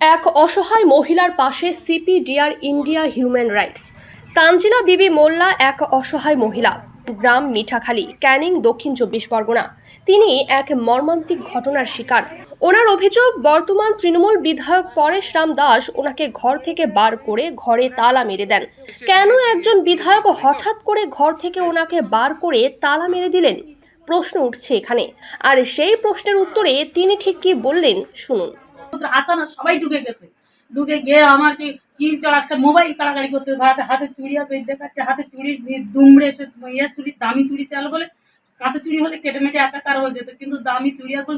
এক অসহায় মহিলার পাশে CPDR India human rights. Tanjila Bibi Molla এক অসহায় মহিলা। গ্রাম মিঠাখালী, ক্যানিং, দক্ষিণ চব্বিশ পরগনা। তিনি এক মর্মান্তিক ঘটনার শিকার। ওনার অভিযোগ, বর্তমান তৃণমূল বিধায়ক পরেশ রাম দাস ওনাকে ঘর থেকে বার করে ঘরে তালা মেরে দেন। কেন একজন বিধায়ক হঠাৎ করে ঘর থেকে ওনাকে বার করে তালা মেরে দিলেন? প্রশ্ন উঠছে এখানে। আর সেই প্রশ্নের উত্তরে তিনি ঠিক কি বললেন, শুনুন। পুত্র আসানা সবাই ঢুকে গেছে। ঢুকে গিয়ে আমার কি চড়া একটা মোবাইল কাড়াকাড়ি করতে হাতে হাতে চুড়ি আছে দেখাচ্ছে, হাতে চুড়ি দুমড়ে এসে ইয়ে চুড়ি, দামি চুড়ি চাল বলে, কাঁচা চুড়ি হলে একাকার হয়ে যেত, কিন্তু দামি চুড়ি এখন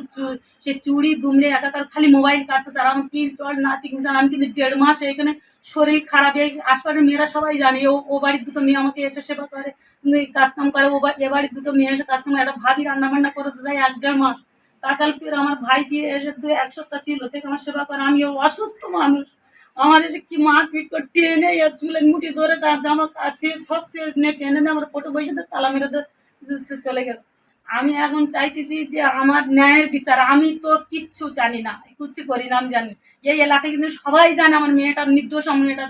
সে চুড়ি, দুমড়ে, একাকার খালি মোবাইল কাটতেছে, আর আমার কিল কুচান আমি কিন্তু দেড় মাস এখানে শরীর খারাপ, এই আশপাশের মেয়েরা সবাই জানে, ও ও বাড়ির দুটো মেয়ে আমাকে এসে সেবা করে কাজকাম করে, ও এ বাড়ির দুটো মেয়ে এসে কাজকাম একটা ভাবি রান্না বান্না করে যায় এক দেড় মাস। কাকাল ফির আমার ভাইজি এসে দু এক সপ্তাহ ছিল, থেকে আমার সেবা করে আমি অসুস্থ মানুষ। আমার এসে কি মা পিট করে টেনে চুলের মুঠি ধরে তার জামা কাছে সব সে টেনে নিয়ে আমার ফটো বসে তালা মেরে চলে গেছে। আমি এখন চাইতেছি যে আমার ন্যায়ের বিচার, আমি তো কিচ্ছু জানি না, কিচ্ছু করি না, আমি জানি। এই এলাকায় কিন্তু সবাই জানে আমার মেয়েটা নির্দোষ, আমার মেয়েটা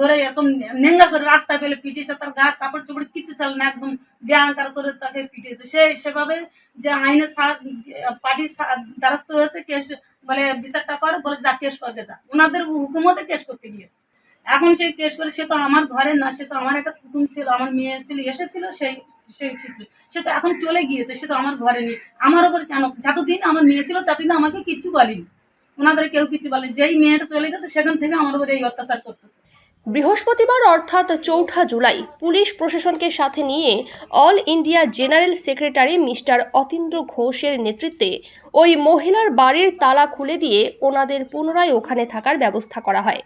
ধরে এরকম নেঙ্গা করে রাস্তায় পেলে পিটিয়েছে, তার গা কাপড় চোপড় কিচ্ছু ছিল না, একদম ব্যাংকার করে তাকে পিটিয়েছে। সে সেভাবে যে আইনের পার্টির দ্বারস্থ হয়েছে, কেস বলে বিচারটা করে, বলে যা কেস করতে যা। ওনাদের হুকুমতে কেস করতে গিয়েছে এখন সেই কেস করে সে তো আমার ঘরে না, সে তো আমার একটা কুটুম ছিল, আমার মেয়ে ছিল এসেছিল, সেই সেই সে তো এখন চলে গিয়েছে, সে তো আমার ঘরে নেই। আমার ওপর কেন, যতদিন আমার মেয়ে ছিল, ততদিন আমাকে কিচ্ছু বলেনি। ওনাদের কেউ কিছু বলে যেই মেয়েটা চলে গেছে, সেখান থেকে আমার উপরে এই অত্যাচার করতেছে। বৃহস্পতিবার অর্থাৎ চৌঠা জুলাই পুলিশ প্রশাসনকে সাথে নিয়ে all India general secretary mister Atindra ঘোষের নেতৃত্বে ওই মহিলার বাড়ির তালা খুলে দিয়ে ওনাদের পুনরায় ওখানে থাকার ব্যবস্থা করা হয়।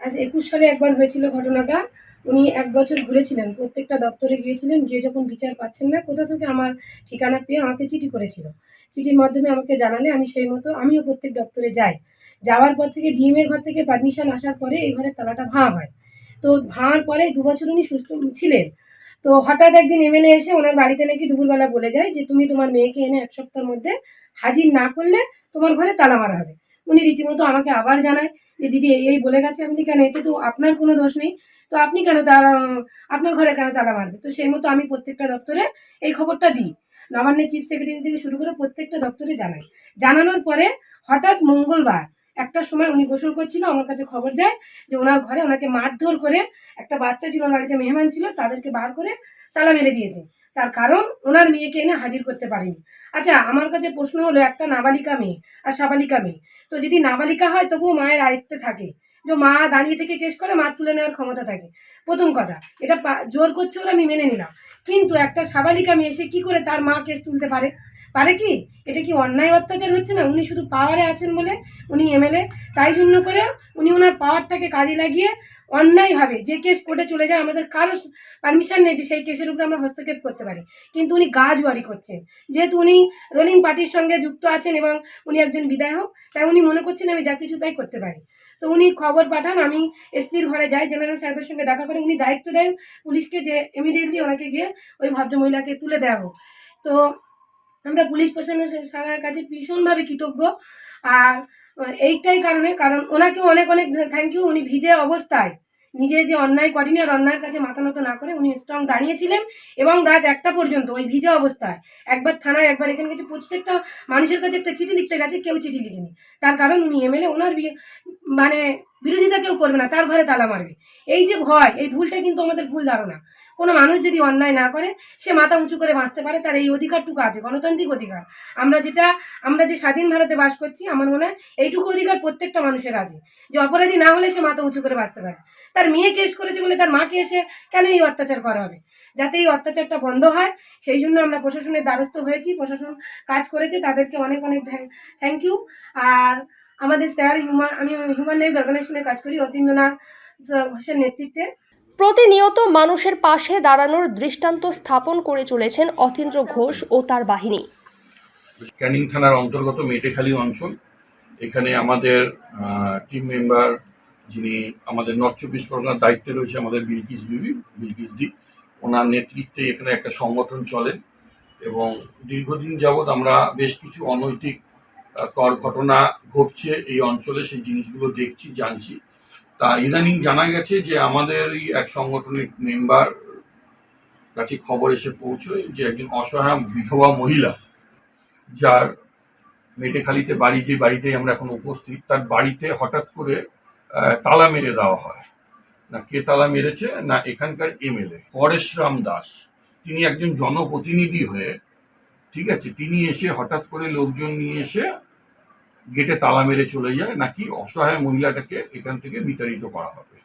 আজ একুশ সালে একবার হয়েছিল ঘটনাটা। উনি এক বছর ঘুরেছিলেন, প্রত্যেকটা দপ্তরে গিয়েছিলেন, গিয়ে যখন বিচার পাচ্ছেন না, কোথা থেকে আমার ঠিকানা পেয়ে আমাকে চিঠি করেছিল। চিঠির মাধ্যমে আমাকে জানালে আমি সেই মতো, আমিও প্রত্যেক দপ্তরে যাই। যাওয়ার পর থেকে ডিএমের ঘর থেকে পারমিশন আসার পরে এই ঘরের তালাটা ভাঙা হয়। তো ভাঙার পরে দু বছর উনি সুস্থ ছিলেন। তো হঠাৎ একদিন এমএলএ এসে ওনার বাড়িতে নাকি দুপুরবেলা বলে যায় যে, তুমি তোমার মেয়েকে এনে এক সপ্তাহের মধ্যে হাজির না করলে তোমার ঘরে তালা মারা হবে। উনি রীতিমতো আমাকে আবার জানায় যে, দিদি, এই এই বলে গেছে আপনি কেন? এতে তো আপনার কোনো দোষ নেই। তো আপনি কেন তালা, আপনার ঘরে কেন তালা মারবে? তো সেই মতো আমি প্রত্যেকটা দপ্তরে এই খবরটা দিই। নবান্নের চিফ সেক্রেটারি থেকে শুরু করে প্রত্যেকটা দপ্তরে জানাই। জানানোর পরে হঠাৎ মঙ্গলবার একটা সময় উনি গোসল করছিল, আমার কাছে খবর যায় যে ওনার ঘরে ওনাকে মারধর করে একটা বাচ্চা ছিল বাড়িতে মেহমান ছিল, তাদেরকে বার করে তালা মেরে দিয়েছে। তার কারণ ওনার মেয়েকে এনে হাজির করতে পারেনি। আচ্ছা আমার কাছে প্রশ্ন হলো, একটা নাবালিকা মেয়ে আর সাবালিকা মেয়ে। তো যদি নাবালিকা হয়, তবুও মায়ের আয়ত্তে থাকে। যে মা দাঁড়িয়ে থেকে কেস করে, মা তুলে নেওয়ার ক্ষমতা থাকে। প্রথম কথা, এটা জোর করছে ওরা, আমি মেনে নিলাম। কিন্তু একটা সাবালিকা মেয়ে, সে কী করে তার মা কেস তুলতে পারে? পারে কি? এটা কি অন্যায় অত্যাচার হচ্ছে না? উনি শুধু পাওয়ারে আছেন বলে উনি এমএলএ তাই জন্য করে উনি ওনার পাওয়ারটাকে কাজে লাগিয়ে অন্যায়ভাবে যে কেস কোর্টে চলে যায়, আমাদের কারও পারমিশন নেই যে সেই কেসের উপরে আমরা হস্তক্ষেপ করতে পারি। কিন্তু উনি গা জুয়ারি করছেন। যেহেতু উনি রোলিং পার্টির সঙ্গে যুক্ত আছেন এবং উনি একজন বিধায়ক, তাই উনি মনে করছেন আমি যা কিছু তাই করতে পারি। তো উনি খবর পাঠান, আমি এসপির ঘরে যাই জেনারেল সাহেবের সঙ্গে দেখা করে উনি দায়িত্ব দেন পুলিশকে যে ইমিডিয়েটলি ওনাকে গিয়ে ওই ভদ্রমহিলাকে তুলে দেওয়া হোক। তো আমরা পুলিশ প্রশাসনের কাছে ভীষণভাবে কৃতজ্ঞ। আর এইটাই কারণে, কারণ ওনাকেও অনেক অনেক থ্যাংক ইউ উনি ভিজে অবস্থায়। নিজে যে অন্যায় করেনি আর অন্যায়ের কাছে মাথা নত না করে উনি স্ট্রং দাঁড়িয়েছিলেন এবং রাত একটা পর্যন্ত ওই ভিজে অবস্থায়। একবার থানায়, একবার এখানে গেছে প্রত্যেকটা মানুষের কাছে একটা চিঠি লিখতে গেছে, কেউ চিঠি লিখেনি। তার কারণ উনি এমএলএ, ওনার মানে বিরোধিতা কেউ করবে না, তার ঘরে তালা মারবে। এই যে ভয়, এই ভুলটা কিন্তু আমাদের ভুল ধারণা। কোনো মানুষ যদি অন্যায় না করে, সে মাথা উঁচু করে বাঁচতে পারে, তার এই অধিকারটুকু আছে, গণতান্ত্রিক অধিকার। আমরা যেটা, আমরা যে স্বাধীন ভারতে বাস করছি, আমার মনে হয় এইটুকু অধিকার প্রত্যেকটা মানুষের আছে, যে অপরাধী না হলে সে মাথা উঁচু করে বাঁচতে পারে। তার মেয়ে কেস করেছে বলে তার মাকে এসে কেন এই অত্যাচার করা হবে? যাতে এই অত্যাচারটা বন্ধ হয়, সেই জন্য আমরা প্রশাসনের দ্বারস্থ হয়েছি, প্রশাসন কাজ করেছে, তাদেরকে অনেক অনেক থ্যাংক ইউ। আর আমাদের স্যার, হিউম্যান, আমি হিউম্যান রাইটস অর্গানাইজেশনে কাজ করি অতীন্দ্রনাথ ঘোষের নেতৃত্বে। প্রতিনিয়ত মানুষের পাশে দাঁড়ানোর দৃষ্টান্ত স্থাপন করে চলেছেন অতীন্দ্র ঘোষ ও তার বাহিনী। ক্যানিং থানার অন্তর্গত মেটেখালী অঞ্চল। এখানে আমাদের টিম মেম্বার যিনি আমাদের নর্থ চব্বিশ পরগনার দায়িত্বে রয়েছে আমাদের বিলকিস বিবি, বিলকিস দি। ওনার নেতৃত্বে এখানে একটা সংগঠন চলে এবং দীর্ঘদিন যাবৎ আমরা বেশ কিছু অনৈতিক কর ঘটনা ঘটছে এই অঞ্চলে, সেই জিনিসগুলো দেখছি, জানছি। তা ইদানিং জানা গেছে যে আমাদের এই এক সংগঠনের মেম্বার কাছে খবর এসে পৌঁছয় যে একজন অসহায় বিধবা মহিলা যার মেটেখালিতে বাড়ি, যে বাড়িতে আমরা এখন উপস্থিত, তার বাড়িতে হঠাৎ করে তালা মেরে দেওয়া হয়। না কে তালা মেরেছে, না এখানকার এমএলএ, পরেশরাম দাস। তিনি একজন জনপ্রতিনিধি হয়ে, ঠিক আছে, তিনি এসে হঠাৎ করে লোকজন নিয়ে এসে গেটে তালা মেরে চলে যায়, নাকি অসহায় মহিলাটাকে এখান থেকে বিতাড়িত করা হবে।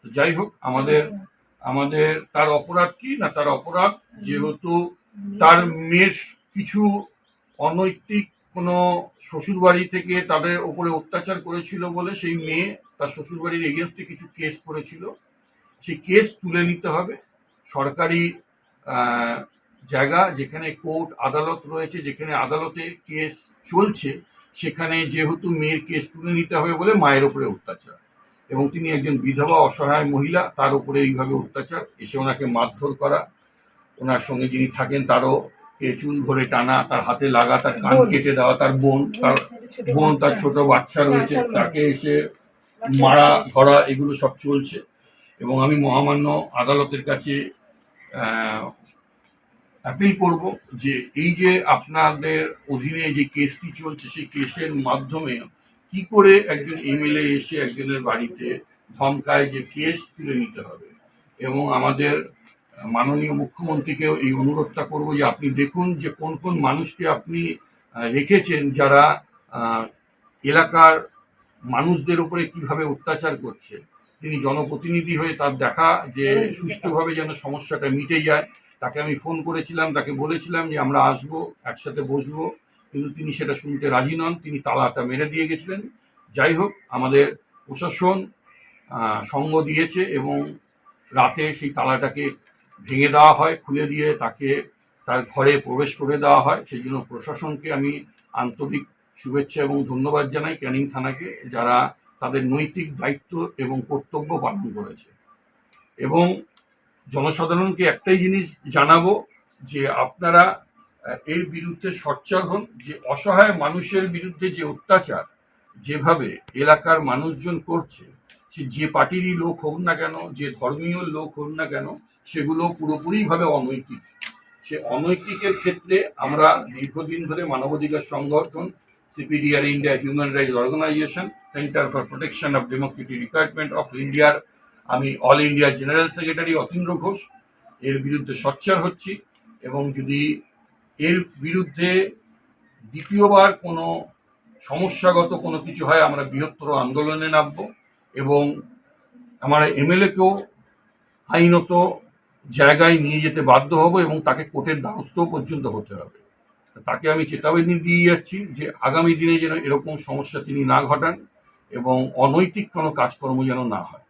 তো যাই হোক, আমাদের আমাদের, তার অপরাধ কি? না, তার অপরাধ যেহেতু তার মেয়ের কিছু অনৈতিক কোনো শ্বশুরবাড়ি থেকে তাদের ওপরে অত্যাচার করেছিল বলে সেই মেয়ে তার শ্বশুরবাড়ির এগেনস্টে কিছু কেস করেছিল। সেই কেস তুলে নিতে হবে। সরকারি জায়গা যেখানে কোর্ট আদালত রয়েছে, যেখানে আদালতে কেস চলছে সেখানে যেহেতু মেয়ের কেস তুলে নিতে হবে বলে মায়ের ওপরে অত্যাচার। এবং তিনি একজন বিধবা অসহায় মহিলা তার উপরে এইভাবে অত্যাচার। এসে ওনাকে মারধর করা ওনার সঙ্গে যিনি থাকেন তারও চুল ধরে টানা তার হাতে লাগা তার কান কেটে দেওয়া তার বোন তার বোন তার। ছোট বাচ্চা রয়েছে। তাকে এসে মারা ধরা এগুলো সব চলছে। এবং আমি মহামান্য আদালতের কাছে অ্যাপিল করব যে এই যে আপনাদের অধীনে যে কেসটি চলছে সেই কেসের মাধ্যমে কি করে একজন এমএলএ এসে একজনের বাড়িতে ধমকায় যে কেস তুলে নিতে হবে? এবং আমাদের মাননীয় মুখ্যমন্ত্রীকেও এই অনুরোধটা করব যে আপনি দেখুন যে কোন কোন মানুষকে আপনি রেখেছেন যারা এলাকার মানুষদের উপরে কীভাবে অত্যাচার করছে। তিনি জনপ্রতিনিধি হয়ে তার দেখা যে সুষ্ঠুভাবে যেন সমস্যাটা মিটে যায়। তাকে আমি ফোন করেছিলাম, তাকে বলেছিলাম যে আমরা আসব, একসাথে বসবো। কিন্তু তিনি সেটা শুনতে রাজি নন, তিনি তালাটা মেরে দিয়ে গেছিলেন। যাই হোক, আমাদের প্রশাসন সঙ্গ দিয়েছে এবং রাতে সেই তালাটাকে ভেঙে দেওয়া হয়, খুলে দিয়ে তাকে তার ঘরে প্রবেশ করে দেওয়া হয়। সেই জন্য প্রশাসনকে আমি আন্তরিক শুভেচ্ছা এবং ধন্যবাদ জানাই ক্যানিং থানাকে, যারা তাদের নৈতিক দায়িত্ব এবং কর্তব্য পালন করেছে। এবং জনসাধারণকে একটাই জিনিস জানাব যে আপনারা এর বিরুদ্ধে সোচ্চার হন, যে অসহায় মানুষের বিরুদ্ধে যে অত্যাচার যেভাবে এলাকার মানুষজন করছে, সে যে পার্টিরই লোক হোক না কেন, যে ধর্মীয় লোক হোক না কেন, সেগুলো পুরোপুরিভাবে অনৈতিক। সে অনৈতিকের ক্ষেত্রে আমরা দীর্ঘদিন ধরে মানবাধিকার সংগঠন CPDR India human rights organisation centre for protection of democratic requirement of ইন্ডিয়ার আমি all India general secretary Atindra Ghosh, এর বিরুদ্ধে সোচ্চার হচ্ছি এবং যদি এর বিরুদ্ধে দ্বিতীয়বার কোনো সমস্যাগত কোনো কিছু হয়, আমরা বৃহত্তর আন্দোলনে নামব এবং আমরা এমএলএকেও আইনত জায়গায় নিয়ে যেতে বাধ্য হব এবং তাকে কোর্টের দ্বারস্থ পর্যন্ত হতে হবে। তাকে আমি চেতাবনী দিয়ে যাচ্ছি যে আগামী দিনে যেন এরকম সমস্যা তিনি না ঘটান এবং অনৈতিক কোনো কাজকর্ম যেন না হয়।